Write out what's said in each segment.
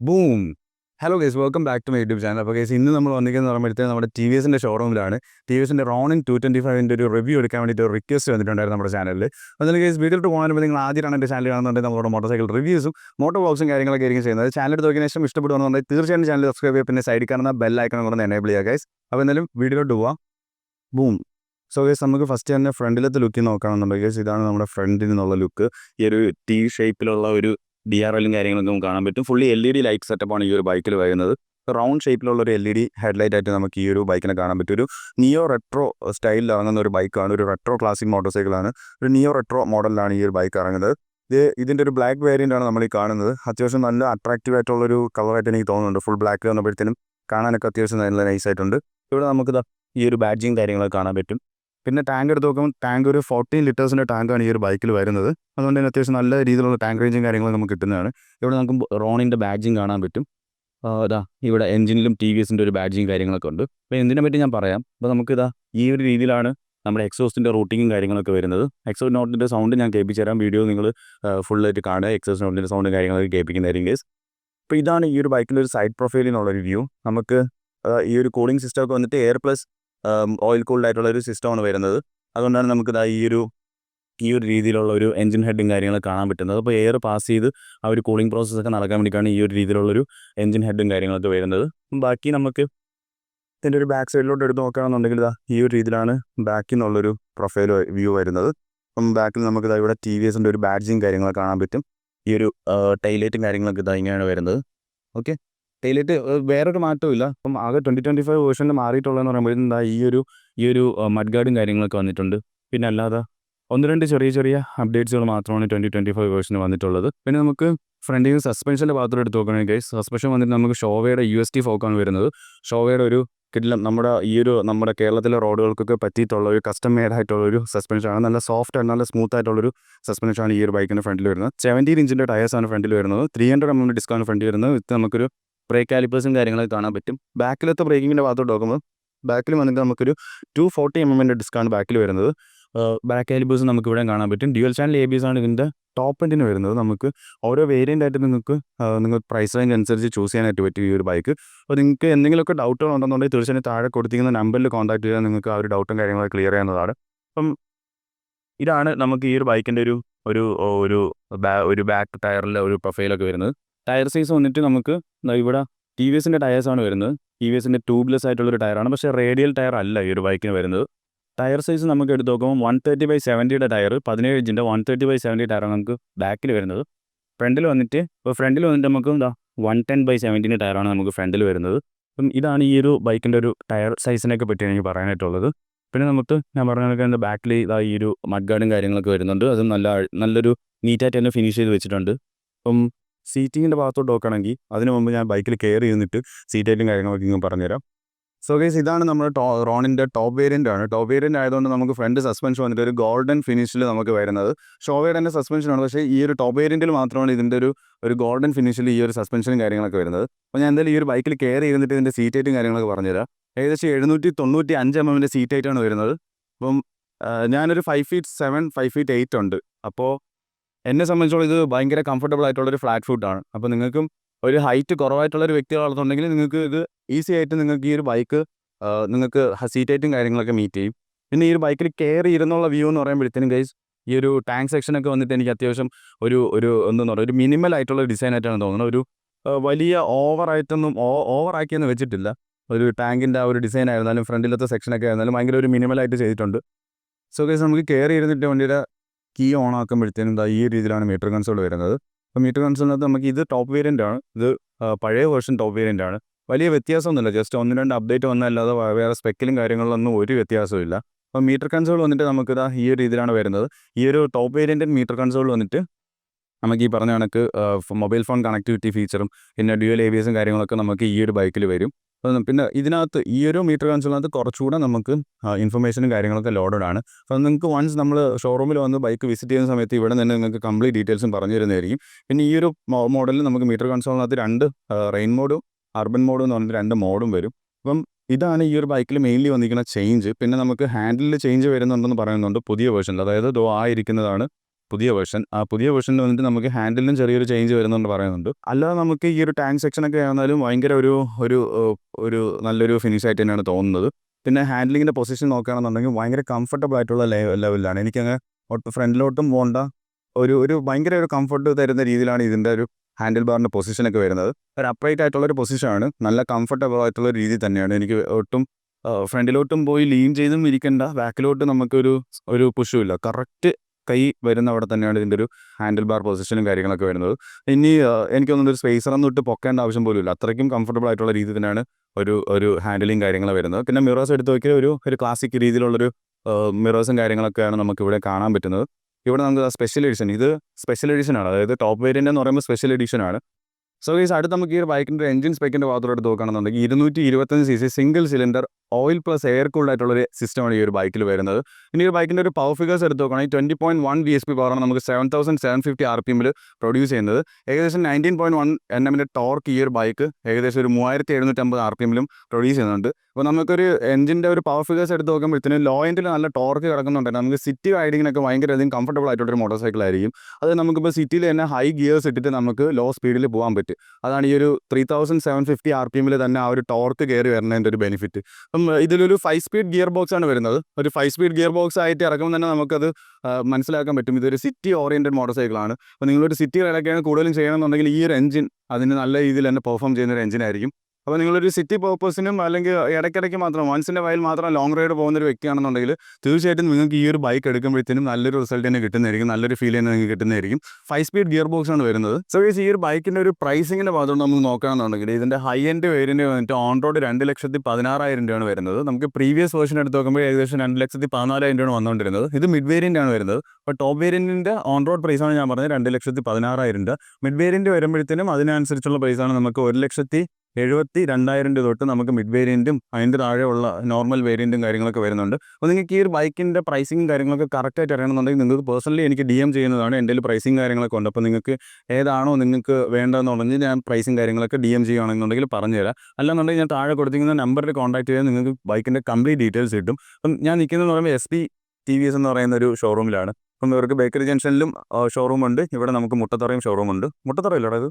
Boom. Hello guys welcome back to my YouTube channel അപ്പോൾ guys ഇന്ന് നമ്മൾ വന്നിരിക്കുന്നത് പറയുമ്പോഴത്തേക്ക് നമ്മുടെ ടി വി എസിന്റെ ഷോറൂമിലാണ് ടി വി എസിന്റെ റോണിൻ ടു ട്വന്റി ഫൈവിന്റെ ഒരു റിവ്യൂ എടുക്കാൻ വേണ്ടിയിട്ട് ഒരു റിക്വസ്റ്റ് വന്നിട്ടുണ്ടായിരുന്നു നമ്മുടെ ചാനലിൽ അതുകൊണ്ട് ഗേസ് വീട്ടിലോട്ട് പോകാൻ നിങ്ങൾ ആദ്യമാണ് എന്റെ ചാനൽ കാണുന്നുണ്ടെങ്കിൽ നമ്മുടെ മോട്ടോർ സൈക്കിൾ റിവ്യൂസും മോട്ടോർ ബോക്സും കാര്യങ്ങളൊക്കെ ആയിരിക്കും ചെയ്യുന്നത്. ചാനൽ എടുത്ത് നോക്കിയതിന് ശേഷം ഇഷ്ടപ്പെടുന്നുണ്ടെങ്കിൽ തീർച്ചയായും ചാനൽ സബ്സ്ക്രൈബ് ചെയ്യുക. പിന്നെ സൈഡിൽ കാണുന്ന ബെൽ ഐക്കൺ കൂടെ എനേബിൾ ചെയ്യുക ഗൈസ് അപ്പോൾ എന്തായാലും വീഡിയോയിലോട്ട് പോവാം. ബൂം. സോ ഗേസ് നമുക്ക് ഫസ്റ്റ് തന്നെ ഫ്രണ്ടിലത്തെ ലുക്കിൽ നോക്കുകയാണെന്നുണ്ടെങ്കിൽ ഇതാണ് നമ്മുടെ ഫ്രണ്ടിൽ നിന്നുള്ള ലുക്ക് ഈ ഒരു ടി ഷേപ്പിലുള്ള ഒരു ഡി ആർ എല്ലും കാര്യങ്ങളൊക്കെ നമുക്ക് കാണാൻ പറ്റും. Fully L E D light സെറ്റപ്പാണ് ഈ ഒരു ബൈക്കിൽ വരുന്നത്. റൗണ്ട് ഷേപ്പിലുള്ള ഒരു എൽ ഇ ഡി ഹെഡ്ലൈറ്റ് ആയിട്ട് നമുക്ക് ഈ ഒരു ബൈക്കിനെ കാണാൻ പറ്റും. ഒരു നിയോ റെട്രോ സ്റ്റൈലിൽ ഇറങ്ങുന്ന ഒരു ബൈക്കാണ് ഒരു റെട്രോ ക്ലാസിക് മോട്ടോർ സൈക്കിളാണ് ഒരു നിയോ റെട്രോ മോഡലിലാണ് ഈ ഒരു ബൈക്ക് ഇറങ്ങുന്നത്. ഇത് ഇതിന്റെ ഒരു ബ്ലാക്ക് വേരിയന്റ് ആണ് നമ്മൾ ഈ കാണുന്നത്. അത്യാവശ്യം നല്ല അട്രാക്റ്റീവ് ആയിട്ടുള്ളൊരു കളറായിട്ട് എനിക്ക് തോന്നുന്നുണ്ട്. ഫുൾ ബ്ലാക്ക് വന്നപ്പോഴത്തേനും കാണാനൊക്കെ അത്യാവശ്യം നല്ല നൈസ് ആയിട്ടുണ്ട്. ഇവിടെ നമുക്ക് ഈ ഒരു ബാഡ്ജിങ് കാര്യങ്ങളൊക്കെ കാണാൻ പറ്റും. പിന്നെ ടാങ്ക് എടുത്ത് നോക്കുമ്പോൾ ടാങ്ക് ഒരു ഫോർട്ടീൻ ലിറ്റേഴ്സിന്റെ ടാങ്കാണ് ഈ ഒരു ബൈക്കിൽ വരുന്നത്. അതുകൊണ്ട് തന്നെ അത്യാവശ്യം നല്ല രീതിയിലുള്ള ടാങ്ക് റേഞ്ചും കാര്യങ്ങളും നമുക്ക് കിട്ടുന്നതാണ്. ഇവിടെ നമുക്ക് റോണിന്റെ ബാഡ്ജിങ് കാണാൻ പറ്റും. ഇതാ ഇവിടെ എഞ്ചിനിലും ടി വി എസിന്റെ ഒരു ബാഡ്ജിങ് കാര്യങ്ങളൊക്കെ ഉണ്ട്. അപ്പോൾ എന്തിനെ പറ്റി ഞാൻ പറയാം? അപ്പോൾ നമുക്കിതാ ഈ ഒരു രീതിയിലാണ് നമ്മുടെ എക്സോസിന്റെ റൂട്ടിങ്ങും കാര്യങ്ങളൊക്കെ വരുന്നത്. എക്സോസ് നോട്ടിന്റെ സൗണ്ട് ഞാൻ കേൾപ്പിച്ചു തരാം. വീഡിയോ നിങ്ങൾ ഫുള്ളായിട്ട് കാണുക. എക്സോസ് നോട്ടിന്റെ സൗണ്ടും കാര്യങ്ങളൊക്കെ കേൾപ്പിക്കുന്നതായിരിക്കും ഗേസ് അപ്പോൾ ഇതാണ് ഈ ഒരു ബൈക്കിന്റെ ഒരു സൈഡ് പ്രൊഫൈലിനുള്ള ഒരു വ്യൂ നമുക്ക് ഈ ഒരു കൂളിംഗ് സിസ്റ്റം ഒക്കെ വന്നിട്ട് എയർ പ്ലസ് ഓയിൽ കൂൾഡ് ആയിട്ടുള്ള ഒരു സിസ്റ്റമാണ് വരുന്നത്. അതുകൊണ്ടാണ് നമുക്ക് ഈ ഒരു ഈ ഒരു രീതിയിലുള്ള ഒരു എഞ്ചിൻ ഹെഡും കാര്യങ്ങളും കാണാൻ പറ്റുന്നത്. അപ്പോൾ എയർ പാസ് ചെയ്ത് ആ ഒരു കൂളിംഗ് പ്രോസസ്സൊക്കെ നടക്കാൻ വേണ്ടിയിട്ടാണ് ഈ ഒരു രീതിയിലുള്ളൊരു എഞ്ചിൻ ഹെഡും കാര്യങ്ങളൊക്കെ വരുന്നത്. ബാക്കി നമുക്ക് ഇതിന്റെ ഒരു ബാക്ക് സൈഡിലോട്ട് എടുത്ത് നോക്കുകയാണെന്നുണ്ടെങ്കിൽ ഇതാ ഈ ഒരു രീതിയിലാണ് ബാക്കിൽ നിന്നുള്ളൊരു പ്രൊഫൈൽ വ്യൂ വരുന്നത്. അപ്പം ബാക്കിൽ നമുക്ക് ഇതാ ഇവിടെ ടി വി എസിന്റെ ഒരു ബാഡ്ജിങ് കാര്യങ്ങളൊക്കെ കാണാൻ പറ്റും. ഈ ഒരു ടൈലൈറ്റും കാര്യങ്ങളൊക്കെ ഇതാ ഇങ്ങനെയാണ് വരുന്നത്. ഓക്കെ ടൈലൈറ്റ് വേറൊരു മാറ്റവും ഇല്ല. അപ്പം ആകെ ട്വന്റി ട്വന്റി ഫൈവ് വേർഷനിൽ മാറിയിട്ടുള്ളതെന്ന് പറയുമ്പോൾ എന്താ ഈ ഒരു ഈ ഒരു മഡ് ഗാർഡും കാര്യങ്ങളൊക്കെ വന്നിട്ടുണ്ട്. പിന്നെ അല്ലാതെ ഒന്ന് രണ്ട് ചെറിയ ചെറിയ അപ്ഡേറ്റ്സുകൾ മാത്രമാണ് ട്വന്റി ട്വന്റി ഫൈവ് വേർഷന് വന്നിട്ടുള്ളത്. പിന്നെ നമുക്ക് ഫ്രണ്ടിൽ നിന്ന് സസ്പെൻഷന്റെ ഭാഗത്തോട് എടുത്ത് നോക്കുകയാണെങ്കിൽ സസ്പെൻഷൻ വന്നിട്ട് നമുക്ക് ഷോവയുടെ യു എസ് ടി ഫോക്കാണ് വരുന്നത്. ഷോവയുടെ ഒരു കിട്ടില്ല നമ്മുടെ ഈ ഒരു നമ്മുടെ കേരളത്തിലെ റോഡുകൾക്കൊക്കെ പറ്റിയിട്ടുള്ള ഒരു കസ്റ്റം മെയ്ഡ് ആയിട്ടുള്ള ഒരു സസ്പെൻഷനാണ് നല്ല സോഫ്റ്റ് ആണ് നല്ല സ്മൂത്ത് ആയിട്ടുള്ള ആയിട്ടുള്ളൊരു സസ്പെൻഷനാണ് ഈ ഒരു ബൈക്കിന്റെ ഫ്രണ്ടിൽ വരുന്നത്. സെവന്റീൻ ഇഞ്ചിന്റെ ടയേഴ്സാണ് ഫ്രണ്ടിൽ വരുന്നത്. Three hundred M M discount ഫ്രണ്ടിൽ വരുന്നത്. ഇത് നമുക്കൊരു ബ്രേക്ക് കാലിപ്പേഴ്സും കാര്യങ്ങളൊക്കെ കാണാൻ പറ്റും. ബാക്കിലത്തെ ബ്രേക്കിങ്ങിന്റെ ഭാഗത്തോട്ട് നോക്കുമ്പോൾ ബാക്കിൽ വന്നിട്ട് നമുക്കൊരു ടു ഫോർട്ടി എം എമ്മിന്റെ ഡിസ്കൗണ്ട് ബാക്കിൽ വരുന്നത്. ബാക്ക് കാലിബേഴ്സ് നമുക്ക് ഇവിടെ കാണാൻ പറ്റും. ഡ്യുവൽ ചാനൽ എ ബിസ് ആണ് ഇതിന്റെ ടോപ്പ് എൻഡിന് വരുന്നത്. നമുക്ക് ഓരോ വേരിയന്റ് ആയിട്ട് നിങ്ങൾക്ക് നിങ്ങൾ പ്രൈസ് റേഞ്ച് അനുസരിച്ച് ചൂസ് ചെയ്യാനായിട്ട് പറ്റും ഈ ഒരു ബൈക്ക് അപ്പോൾ നിങ്ങൾക്ക് എന്തെങ്കിലുമൊക്കെ ഡൗട്ടുകൾ ഉണ്ടെന്നുണ്ടെങ്കിൽ തീർച്ചയായും താഴെ കൊടുത്തിരിക്കുന്ന നമ്പറിൽ കോൺടാക്ട് ചെയ്താൽ നിങ്ങൾക്ക് ആ ഒരു ഡൗട്ടും കാര്യങ്ങളൊക്കെ ക്ലിയർ ചെയ്യുന്നതാണ്. അപ്പം ഇതാണ് നമുക്ക് ഈ ഒരു ബൈക്കിന്റെ ഒരു ഒരു ഒരു ഒരു ബാക്ക് ടയറിലെ ഒരു പ്രൊഫൈലൊക്കെ വരുന്നത്. ടയർ സൈസ് വന്നിട്ട് നമുക്ക് ഇവിടെ ടി വി എസിന്റെ ടയേഴ്സാണ് വരുന്നത്. ടി വി എസിന്റെ ട്യൂബ്ലെസ് ആയിട്ടുള്ളൊരു ടയറാണ് പക്ഷേ റേഡിയൽ ടയർ അല്ല ഈ ഒരു ബൈക്കിന് വരുന്നത്. ടയർ സൈസ് നമുക്ക് എടുത്ത് നോക്കുമ്പോൾ വൺ തേർട്ടി ബൈ സെവന്റിയുടെ ടയർ പതിനേഴ് ഇഞ്ചിന്റെ വൺ തേർട്ടി ബൈ സെവന്റി ടയറാണ് നമുക്ക് ബാക്കിൽ വരുന്നത്. ഫ്രണ്ടിൽ വന്നിട്ട് ഇപ്പോൾ ഫ്രണ്ടിൽ വന്നിട്ട് നമുക്ക് എന്താ വൺ ടെൻ ബൈ സെവന്റീന്റെ ടയറാണ് നമുക്ക് ഫ്രണ്ടിൽ വരുന്നത്. അപ്പം ഇതാണ് ഈ ഒരു ബൈക്കിന്റെ ഒരു ടയർ സൈസിനെയൊക്കെ പറ്റി എനിക്ക് പറയാനായിട്ടുള്ളത്. പിന്നെ നമുക്ക് ഞാൻ പറഞ്ഞ കണക്ക് എന്റെ ബാക്കിൽ ഇതാ ഈ ഒരു മഡ് ഗാർഡും കാര്യങ്ങളൊക്കെ വരുന്നുണ്ട്. അത് നല്ല നല്ലൊരു നീറ്റായിട്ട് തന്നെ ഫിനിഷ് ചെയ്ത് വെച്ചിട്ടുണ്ട്. അപ്പം സീറ്റിങ്ങിന്റെ ഭാഗത്തോട്ട് നോക്കുകയാണെങ്കിൽ അതിന് മുമ്പ് ഞാൻ ബൈക്കിൽ കയറി ഇരുന്നിട്ട് സീറ്റൈറ്റും കാര്യങ്ങളൊക്കെ ഇങ്ങനെ പറഞ്ഞുതരാം. സോ ഗൈസ് ഇതാണ് നമ്മുടെ ടോ റോണിന്റെ ടോപ്പ് വേരിയന്റ് ആണ് ടോപ്പ് വേരിയന്റ് ആയതുകൊണ്ട് നമുക്ക് ഫ്രണ്ട് സസ്പെൻഷൻ വന്നിട്ട് ഒരു ഗോൾഡൻ ഫിനിഷിൽ നമുക്ക് വരുന്നത്. ഷോവേഡന്റെ സസ്പെൻഷനാണ് പക്ഷേ ഈ ഒരു ടോപ്പ് വേരിയന്റിൽ മാത്രമാണ് ഇതിന്റെ ഒരു ഒരു ഗോൾഡൻ ഫിനിഷിൽ ഈ ഒരു സസ്പെൻഷനും കാര്യങ്ങളൊക്കെ വരുന്നത്. അപ്പോൾ ഞാൻ എന്തായാലും ഈ ഒരു ബൈക്കിൽ കയറി ഇരുന്നിട്ട് ഇതിന്റെ സീറ്റ് സീറ്റൈറ്റും കാര്യങ്ങളൊക്കെ പറഞ്ഞുതരാം. ഏകദേശം എഴുന്നൂറ്റി തൊണ്ണൂറ്റി അഞ്ച് എം എമ്മിന്റെ സീറ്റ് ആയിട്ടാണ് വരുന്നത്. അപ്പം ഞാനൊരു five feet seven five feet eight ഉണ്ട്. അപ്പോൾ എന്നെ സംബന്ധിച്ചോളം ഇത് ഭയങ്കര കംഫർട്ടബിൾ ആയിട്ടുള്ളൊരു ഫ്ലാറ്റ് ഫുഡാണ് അപ്പോൾ നിങ്ങൾക്കും ഒരു ഹൈറ്റ് കുറവായിട്ടുള്ളൊരു വ്യക്തികളാണെന്നുണ്ടെങ്കിൽ നിങ്ങൾക്ക് ഇത് ഈസി ആയിട്ട് നിങ്ങൾക്ക് ഈ ഒരു ബൈക്ക് നിങ്ങൾക്ക് സീറ്റൈറ്റും കാര്യങ്ങളൊക്കെ മീറ്റ് ചെയ്യും. പിന്നെ ഈ ഒരു ബൈക്കിൽ കയറി ഇരുന്നുള്ള വ്യൂ എന്ന് പറയുമ്പോഴത്തേനും ഗൈസ് ഈ ഒരു ടാങ്ക് സെക്ഷനൊക്കെ വന്നിട്ട് എനിക്ക് അത്യാവശ്യം ഒരു ഒരു എന്താ പറയുക ഒരു മിനിമൽ ആയിട്ടുള്ള ഡിസൈൻ ആയിട്ടാണ് തോന്നുന്നത്. ഒരു വലിയ ഓവറായിട്ടൊന്നും ഓ ഓവറാക്കിയെന്ന് വെച്ചിട്ടില്ല. ഒരു ടാങ്കിന്റെ ആ ഒരു ഡിസൈൻ ആയിരുന്നാലും ഫ്രണ്ടിലത്തെ സെക്ഷനൊക്കെ ആയിരുന്നാലും ഭയങ്കര ഒരു മിനിമലായിട്ട് ചെയ്തിട്ടുണ്ട്. സോ ഗൈസ് നമുക്ക് കയറി ഇരുന്നിട്ട് വണ്ടിയുടെ കീ ഓൺ ആക്കുമ്പോഴത്തേനും ദാ ഈ രീതിയിലാണ് മീറ്റർ കൺസോൾ വരുന്നത്. അപ്പോൾ മീറ്റർ കൺസോളിനകത്ത് നമുക്ക് ഇത് ടോപ്പ് വേരിയന്റ് ആണ് ഇത് പഴയ വേർഷൻ ടോപ്പ് വേരിയന്റ് ആണ് വലിയ വ്യത്യാസമൊന്നുമില്ല. ജസ്റ്റ് ഒന്ന് രണ്ട് അപ്ഡേറ്റ് വന്നല്ലാതെ വേറെ സ്പെക്കിലും കാര്യങ്ങളിലൊന്നും ഒരു വ്യത്യാസമില്ല അപ്പോൾ മീറ്റർ കൺസോൾ വന്നിട്ട് നമുക്ക് ഇതാ ഈ രീതിയിലാണ് വരുന്നത്. ഈ ഒരു ടോപ്പ് വേരിയന്റ് മീറ്റർ കൺസോൾ വന്നിട്ട് നമുക്ക് ഈ പറഞ്ഞ കണക്ക് മൊബൈൽ ഫോൺ കണക്ടിവിറ്റി ഫീച്ചറും പിന്നെ ഡ്യുവൽ എസും കാര്യങ്ങളൊക്കെ നമുക്ക് ഈ ഒരു ബൈക്കിൽ വരും. പിന്നെ ഇതിനകത്ത് ഈ ഒരു മീറ്റർ കൺസോളിനകത്ത് കുറച്ചുകൂടെ നമുക്ക് ഇൻഫർമേഷനും കാര്യങ്ങളൊക്കെ ലോഡഡ് ആണ്. അപ്പം നിങ്ങൾക്ക് വൺസ് നമ്മൾ ഷോറൂമിൽ വന്ന് ബൈക്ക് വിസിറ്റ് ചെയ്യുന്ന സമയത്ത് ഇവിടെ തന്നെ നിങ്ങൾക്ക് കംപ്ലീറ്റ് ഡീറ്റെയിൽസും പറഞ്ഞു തരുന്നതായിരിക്കും. പിന്നെ ഈ ഒരു മോഡലിൽ നമുക്ക് മീറ്റർ കൺസോളിനകത്ത് രണ്ട് റെയിൻ മോഡും അർബൻ മോഡും എന്ന് പറഞ്ഞിട്ട് രണ്ട് മോഡും വരും. അപ്പം ഇതാണ് ഈ ഒരു ബൈക്കിൽ മെയിൻലി വന്നിരിക്കുന്ന ചേഞ്ച് പിന്നെ നമുക്ക് ഹാൻഡിലിൽ ചേഞ്ച് വരുന്നുണ്ടെന്ന് പറയുന്നുണ്ട് പുതിയ വേർഷനിൽ അതായത് ദോ ആ ഇരിക്കുന്നതാണ്. പുതിയ വേർഷൻ. ആ പുതിയ വേർഷൻ വന്നിട്ട് നമുക്ക് ഹാൻഡിലും ചെറിയൊരു ചേഞ്ച് വരുന്നുണ്ട് പറയുന്നുണ്ട്. അല്ലാതെ നമുക്ക് ഈ ഒരു ടാങ്ക് സെക്ഷനൊക്കെ ആയിരുന്നാലും ഭയങ്കര ഒരു ഒരു ഒരു നല്ലൊരു ഫിനിഷ് ആയിട്ട് തന്നെയാണ് തോന്നുന്നത്. പിന്നെ ഹാൻഡ്ലിങ്ങിന്റെ പൊസിഷൻ നോക്കുകയാണെന്നുണ്ടെങ്കിൽ ഭയങ്കര കംഫർട്ടബിൾ ആയിട്ടുള്ള ലെവലിലാണ് എനിക്കങ്ങ് ഫ്രണ്ടിലോട്ടും പോകണ്ട ഒരു ഒരു ഭയങ്കര ഒരു കംഫർട്ട് തരുന്ന രീതിയിലാണ് ഇതിന്റെ ഒരു ഹാൻഡിൽ ബാറിന്റെ പൊസിഷനൊക്കെ വരുന്നത്. ഒരു അപ്രൈറ്റ് ആയിട്ടുള്ള ഒരു പൊസിഷനാണ് നല്ല കംഫർട്ടബിൾ ആയിട്ടുള്ള രീതി തന്നെയാണ്. എനിക്ക് ഒട്ടും ഫ്രണ്ടിലോട്ടും പോയി ലീൻ ചെയ്തും ഇരിക്കേണ്ട. ബാക്കിലോട്ട് നമുക്കൊരു ഒരു പുഷുമില്ല കറക്റ്റ് കൈ വരുന്ന അവിടെ തന്നെയാണ് ഇതിന്റെ ഒരു ഹാൻഡിൽ ബാർ പൊസിഷനും കാര്യങ്ങളൊക്കെ വരുന്നത്. ഇനി എനിക്ക് തോന്നുന്നത് ഒരു സ്പേസർ ഒന്നും ഇട്ട് പൊക്കേണ്ട ആവശ്യം പോലും ഇല്ല. അത്രയ്ക്കും കംഫർട്ടബിൾ ആയിട്ടുള്ള രീതി തന്നെയാണ് ഒരു ഒരു ഹാൻഡിലിങ് കാര്യങ്ങൾ വരുന്നത്. പിന്നെ മിറേഴ്സ് എടുത്ത് നോക്കിയാൽ ഒരു ഒരു ക്ലാസിക് രീതിയിലുള്ളൊരു മിറേഴ്സും കാര്യങ്ങളൊക്കെയാണ് നമുക്ക് ഇവിടെ കാണാൻ പറ്റുന്നത്. ഇവിടെ നമുക്ക് സ്പെഷ്യൽ എഡിഷൻ ഇത് സ്പെഷ്യൽ എഡിഷൻ ആണ്. അതായത് ടോപ്പ് വേരിയന്റ് എന്ന് പറയുമ്പോൾ സ്പെഷ്യൽ എഡിഷൻ ആണ്. സോ ഗൈസ് അടുത്ത് നമുക്ക് ഈ ബൈക്കിന്റെ എഞ്ചിൻ സ്പെക്കിന്റെ ഭാഗത്തോട്ട് എടുത്ത് നോക്കുകയാണെന്നുണ്ടെങ്കിൽ ഇരുന്നൂറ്റി ഇരുപത്തഞ്ച് C C single cylinder oil plus air cooled ആയിട്ടുള്ള ഒരു സിസ്റ്റമാണ് ഈ ഒരു ബൈക്കിൽ വരുന്നത്. ഇനി ഒരു ബൈക്കിന്റെ ഒരു പവർ ഫിഗേഴ്സ് എടുത്ത് നോക്കുകയാണെങ്കിൽ twenty point one B S P പവറാണ് നമുക്ക് seven thousand seven fifty R P എമ്മിൽ പ്രൊഡ്യൂസ് ചെയ്യുന്നത്. ഏകദേശം നയന്റീൻ പോയിന്റ് വൺ എൻ എമ്മിന്റെ ടോർക്ക് ഈ ഒരു ബൈക്ക് ഏകദേശം ഒരു മൂവായിരത്തി എഴുന്നൂറ്റമ്പത് ആർ പി എമ്മിലും പ്രൊഡ്യൂസ് ചെയ്യുന്നുണ്ട്. അപ്പോൾ നമുക്കൊരു എഞ്ചിന്റെ ഒരു പവർ ഫിഗേഴ്സ് എടുത്ത് നോക്കുമ്പോഴത്തേനും ലോ എൻഡിൽ നല്ല ടോർക്ക് കിടക്കുന്നുണ്ട്. നമുക്ക് സിറ്റി റൈഡിങ്ങിനൊക്കെ ഭയങ്കര അധികം കംഫർട്ടബിൾ ആയിട്ടുള്ളൊരു മോട്ടോർ സൈക്കിൾ ആയിരിക്കും. അത് നമുക്കിപ്പോൾ സിറ്റിയിൽ തന്നെ ഹൈ ഗിയേഴ്സ് ഇട്ടിട്ട് നമുക്ക് ലോ സ്പീഡിൽ പോകാൻ പറ്റും. അതാണ് ഈ ഒരു three thousand seven fifty R P എമ്മിൽ തന്നെ ആ ഒരു ടോർക്ക് കയറി വരുന്നതിന്റെ ഒരു ബെനിഫിറ്റ് അപ്പം ഇതിലൊരു ഫൈവ് സ്പീഡ് ഗിയർ ബോക്സ് ആണ് വരുന്നത്. ഒരു ഫൈവ് സ്പീഡ് ഗിയർ ബോക്സ് ആയിട്ട് ഇറക്കുമ്പോൾ തന്നെ നമുക്കത് മനസ്സിലാക്കാൻ പറ്റും. ഇതൊരു സിറ്റി ഓറിയന്റഡ് മോട്ടോർ സൈക്കിളാണ് അപ്പോൾ നിങ്ങളൊരു സിറ്റി റൈഡൊക്കെയാണ് കൂടുതലും ചെയ്യണമെന്നുണ്ടെങ്കിൽ ഈ ഒരു എഞ്ചിൻ അതിന് നല്ല രീതിയിൽ തന്നെ പെർഫോം ചെയ്യുന്ന ഒരു എഞ്ചിൻ ആയിരിക്കും. അപ്പോൾ നിങ്ങളൊരു സിറ്റി പർപ്പസിനും അല്ലെങ്കിൽ ഇടയ്ക്കിടയ്ക്ക് മാത്രം വൺസിന്റെ വയൽ മാത്രം ലോങ് റൈഡ് പോകുന്ന ഒരു വ്യക്തിയാണെന്നുണ്ടെങ്കിൽ തീർച്ചയായിട്ടും നിങ്ങൾക്ക് ഈ ഒരു ബൈക്ക് എടുക്കുമ്പോഴത്തേനും നല്ലൊരു റിസൾട്ട് തന്നെ കിട്ടുന്നതായിരിക്കും. നല്ലൊരു ഫീൽ തന്നെ നിങ്ങൾക്ക് കിട്ടുന്നതായിരിക്കും. ഫൈവ് സ്പീഡ് ഗിയർ ബോക്സ് ആണ് വരുന്നത്. സോ ഈ ഒരു ബൈക്കിന്റെ ഒരു പ്രൈസിങ്ങിന്റെ ഭാഗത്തോട് നമുക്ക് നോക്കുകയാണെന്നുണ്ടെങ്കിൽ ഇതിന്റെ ഹൈ എൻഡ് വേരിയന്റ് വന്നിട്ട് ഓൺ റോഡ് രണ്ട് ലക്ഷത്തി പതിനാറായിരം രൂപയാണ് വരുന്നത്. നമുക്ക് പ്രീവിയസ് വേർഷൻ എടുത്ത് നോക്കുമ്പോൾ ഏകദേശം രണ്ട് ലക്ഷത്തി പതിനാലായിരം രൂപയാണ് വന്നുകൊണ്ടിരുന്നത്. ഇത് മിഡ് വേരിയന്റ് ആണ് വരുന്നത്. അപ്പോൾ ടോപ്പ് വേരിയന്റിന്റെ ഓൺ റോഡ് പ്രൈസാണ് ഞാൻ പറഞ്ഞത് രണ്ട് ലക്ഷത്തി പതിനാറായിരം രൂപ. മിഡ് വേരിയന്റ് വരുമ്പോഴത്തേനും അതിനനുസരിച്ചുള്ള പ്രൈസാണ് നമുക്ക് ഒരു ലക്ഷത്തി എഴുപത്തി രണ്ടായിരം രൂപ തൊട്ട് നമുക്ക് മിഡ് വേരിയന്റും അതിന്റെ താഴെയുള്ള നോർമൽ വേരിയന്റും കാര്യങ്ങളൊക്കെ വരുന്നുണ്ട്. അപ്പോൾ നിങ്ങൾക്ക് ഈ ഒരു ബൈക്കിന്റെ പ്രൈസിങ് കാര്യങ്ങളൊക്കെ കറക്റ്റായിട്ട് അറിയണമെന്നുണ്ടെങ്കിൽ നിങ്ങൾക്ക് പേഴ്സണലി എനിക്ക് ഡി എം ചെയ്യുന്നതാണ് എന്റെ പ്രൈസിങ് കാര്യങ്ങളൊക്കെ ഉണ്ട്. അപ്പോൾ നിങ്ങൾക്ക് ഏതാണോ നിങ്ങൾക്ക് വേണ്ടതെന്നുണ്ടെങ്കിൽ ഞാൻ പ്രൈസിങ് കാര്യങ്ങളൊക്കെ ഡി എം ചെയ്യുകയാണെന്നുണ്ടെങ്കിൽ പറഞ്ഞുതരാം. അല്ലാന്നുണ്ടെങ്കിൽ ഞാൻ താഴെ കൊടുത്തിരിക്കുന്ന നമ്പറിൽ കോൺടാക്ട് ചെയ്താൽ നിങ്ങൾക്ക് ബൈക്കിന്റെ കംപ്ലീറ്റ് ഡീറ്റെയിൽസ് കിട്ടും. അപ്പം ഞാൻ നിൽക്കുന്നതെന്ന് പറയുമ്പോൾ S P T V S എന്ന് പറയുന്ന ഒരു ഷോറൂമിലാണ് അപ്പം ഇവർക്ക് ബേക്കറി ജംഗ്ഷനിലും ഷോറൂമുണ്ട് ഇവിടെ നമുക്ക് മുട്ടത്തറയും ഷോറൂമുണ്ട് ഉണ്ട്. മുട്ടത്തറ ഇത്.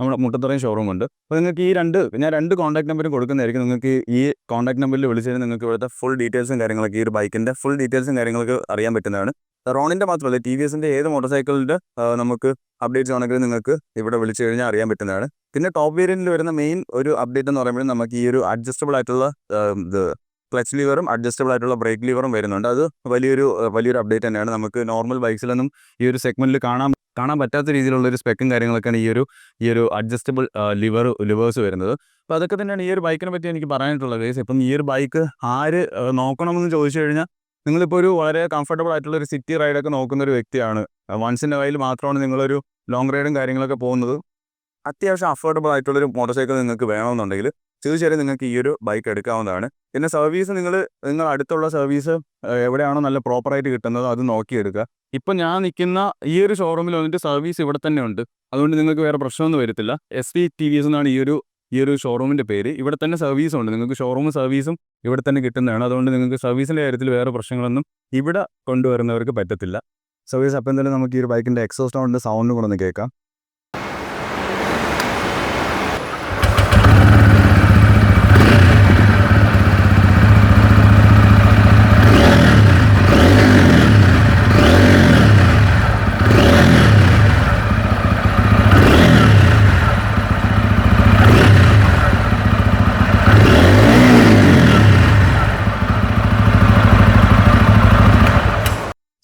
നമ്മുടെ മുട്ടത്തറയും ഷോറൂം ഉണ്ട്. അപ്പോൾ നിങ്ങൾക്ക് ഈ രണ്ട് ഞാൻ രണ്ട് കോൺടാക്ട് നമ്പറും കൊടുക്കുന്നതായിരിക്കും. നിങ്ങൾക്ക് ഈ കോൺടാക്ട് നമ്പറിൽ വിളിച്ചാൽ നിങ്ങൾക്ക് ഇവിടുത്തെ ഫുൾ ഡീറ്റെയിൽസും കാര്യങ്ങളൊക്കെ ഈ ഒരു ബൈക്കിന്റെ ഫുൾ ഡീറ്റെയിൽസും കാര്യങ്ങളൊക്കെ അറിയാൻ പറ്റുന്നതാണ്. റോണിന്റെ മാത്രമല്ല ടി വി എസിന്റെ ഏത് മോട്ടോർ സൈക്കിളിന്റെ നമുക്ക് അപ്ഡേറ്റ്സ് ആണെങ്കിലും നിങ്ങൾക്ക് ഇവിടെ വിളിച്ചു കഴിഞ്ഞാൽ അറിയാൻ പറ്റുന്നതാണ്. പിന്നെ ടോപ്പ് വേരിയന്റിൽ വരുന്ന മെയിൻ ഒരു അപ്ഡേറ്റ് എന്ന് പറയുമ്പോൾ നമുക്ക് ഈ ഒരു അഡ്ജസ്റ്റബിൾ ആയിട്ടുള്ള ഇത് ക്ലച്ച് ലിവറും അഡ്ജസ്റ്റബിൾ ആയിട്ടുള്ള ബ്രേക്ക് ലിവറും വരുന്നുണ്ട്. അത് വലിയൊരു വലിയൊരു അപ്ഡേറ്റ് തന്നെയാണ്. നമുക്ക് നോർമൽ ബൈക്സിലൊന്നും ഈ ഒരു സെഗ്മെന്റിൽ കാണാൻ കാണാൻ പറ്റാത്ത രീതിയിലുള്ള ഒരു സ്പെക്കും കാര്യങ്ങളൊക്കെയാണ് ഈ ഒരു ഈ ഒരു അഡ്ജസ്റ്റബിൾ ലിവർ ലിവേഴ്സ് വരുന്നത്. അപ്പോൾ അതൊക്കെ തന്നെയാണ് ഈ ഒരു ബൈക്കിനെ പറ്റി എനിക്ക് പറയാനായിട്ടുള്ളത്. കേസ് ഇപ്പം ഈ ഒരു ബൈക്ക് ആര് നോക്കണമെന്ന് ചോദിച്ചു കഴിഞ്ഞാൽ നിങ്ങളിപ്പോൾ ഒരു വളരെ കംഫർട്ടബിൾ ആയിട്ടുള്ള ഒരു സിറ്റി റൈഡൊക്കെ നോക്കുന്ന ഒരു വ്യക്തിയാണ്. വൺസ് ഇൻ എ വൈൽ മാത്രമാണ് നിങ്ങളൊരു ലോങ് റൈഡും കാര്യങ്ങളൊക്കെ പോകുന്നത്. അത്യാവശ്യം അഫോർഡബിൾ ആയിട്ടുള്ളൊരു മോട്ടോർ സൈക്കിൾ നിങ്ങൾക്ക് വേണമെന്നുണ്ടെങ്കിൽ തീർച്ചയായും നിങ്ങൾക്ക് ഈ ഒരു ബൈക്ക് എടുക്കാവുന്നതാണ്. പിന്നെ സർവീസ് നിങ്ങൾ നിങ്ങൾ അടുത്തുള്ള സർവീസ് എവിടെയാണോ നല്ല പ്രോപ്പറായിട്ട് കിട്ടുന്നത് അത് നോക്കി എടുക്കുക ഇപ്പം ഞാൻ നിൽക്കുന്ന ഈ ഒരു ഷോറൂമിൽ വന്നിട്ട് സർവീസ് ഇവിടെ തന്നെ ഉണ്ട്. അതുകൊണ്ട് നിങ്ങൾക്ക് വേറെ പ്രശ്നമൊന്നും വരത്തില്ല. S V T V S എന്നാണ് ഈ ഒരു ഈ ഒരു ഷോറൂമിന്റെ പേര്. ഇവിടെ തന്നെ സർവീസും ഉണ്ട്. നിങ്ങൾക്ക് ഷോറൂം സർവീസും ഇവിടെ തന്നെ കിട്ടുന്നതാണ്. അതുകൊണ്ട് നിങ്ങൾക്ക് സർവീസിന്റെ കാര്യത്തിൽ വേറെ പ്രശ്നങ്ങളൊന്നും ഇവിടെ കൊണ്ടുവരുന്നവർക്ക് പറ്റത്തില്ല. സർവീസ് അപ്പം എന്തായാലും നമുക്ക് ഈ ഒരു ബൈക്കിന്റെ എക്സോസ്റ്റ് സൗണ്ട് സൗണ്ടും കൂടെ ഒന്ന് കേൾക്കാം.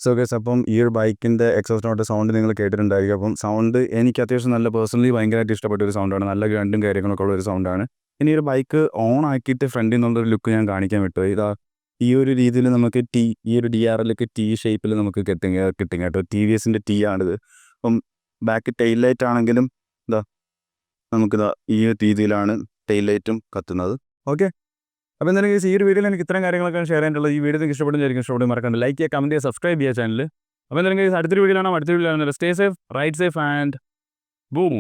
സോ ഗസ് അപ്പം ഈ ഒരു ബൈക്കിന്റെ എക്സോസ്റ്റ് നോട്ട് സൗണ്ട് നിങ്ങൾ കേട്ടിട്ടുണ്ടായിരിക്കും. അപ്പം സൗണ്ട് എനിക്ക് അത്യാവശ്യം നല്ല പേഴ്സണലി ഭയങ്കരമായിട്ട് ഇഷ്ടപ്പെട്ട ഒരു സൗണ്ടാണ് നല്ല ഗ്രണ്ടും കാര്യങ്ങളൊക്കെ ഉള്ള ഒരു സൗണ്ടാണ് ഇനി ഒരു ബൈക്ക് ഓൺ ആക്കിയിട്ട് ഫ്രണ്ടിൽ നിന്നുള്ളൊരു ലുക്ക് ഞാൻ കാണിക്കാൻ വിട്ടു. ഇതാ ഈ ഒരു രീതിയിൽ നമുക്ക് ടി ഈ ഒരു ഡി ആർ എല്ലൊക്കെ ടി ഷേപ്പിൽ നമുക്ക് കിട്ടും കിട്ടും കേട്ടോ. ടി വി എസിന്റെ ടി ആണിത്. അപ്പം ബാക്ക് ടെയിൽ ലൈറ്റ് ആണെങ്കിലും ഇതാ നമുക്കിതാ ഈ രീതിയിലാണ് ടെയിൽ ലൈറ്റും കത്തുന്നത്. ഓക്കെ അപ്പോൾ guys, ഈ ഒരു വീഡിയോയിൽ എനിക്ക് ഇത്രയും കാര്യങ്ങളൊക്കെ ഷെയർ ചെയ്യാനുള്ളത് ഈ വീഡിയോ നിങ്ങൾക്ക് ഇഷ്ടപ്പെടുന്നതായിരിക്കും. ഇഷ്ടപ്പെടും മറക്കണ്ട. ലൈക്ക് ചെയ്യുക കമന്റ് ചെയ്യുക സബ്സ്ക്രൈബ് ചെയ്യുക ചാനൽ അപ്പോൾ guys, അടുത്തൊരു വീഡിയോ കാണാം. അടുത്തൊരു വീഡിയോ കാണാം stay safe right safe and boom